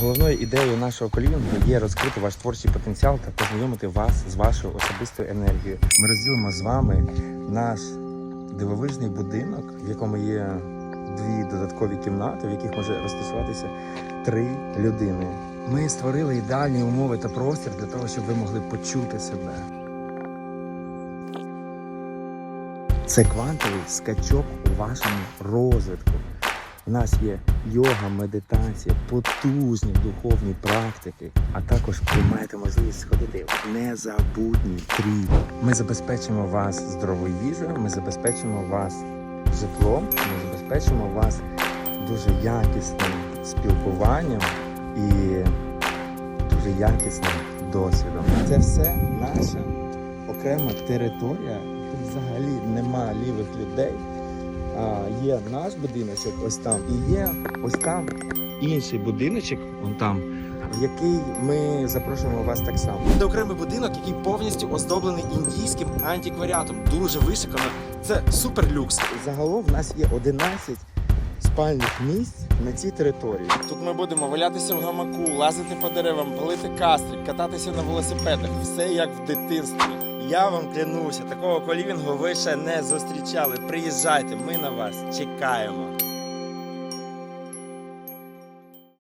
Головною ідеєю нашого колінгу є розкрити ваш творчий потенціал та познайомити вас з вашою особистою енергією. Ми розділимо з вами наш дивовижний будинок, в якому є дві додаткові кімнати, в яких може розташуватися три людини. Ми створили ідеальні умови та простір для того, щоб ви могли почути себе. Це квантовий скачок у вашому розвитку. У нас є йога, медитація, потужні духовні практики, а також ви маєте можливість сходити в незабутній тріп. Ми забезпечимо вас здоровою їжею, ми забезпечимо вас житлом, ми забезпечимо вас дуже якісним спілкуванням і дуже якісним досвідом. Це все наша окрема територія. Тут взагалі нема лівих людей. А, є наш будиночок ось там, і є ось там інший будиночок, вон там, в який ми запрошуємо вас так само. Це окремий будинок, який повністю оздоблений індійським антикваріатом. Дуже вишикано. Це супер люкс. Загалом в нас є 11 спальних місць на цій території. Тут ми будемо валятися в гамаку, лазити по деревам, палити кастрик, кататися на велосипедах. Все як в дитинстві. Я вам клянуся, такого колівінгу ви ще не зустрічали. Приїжджайте, ми на вас чекаємо.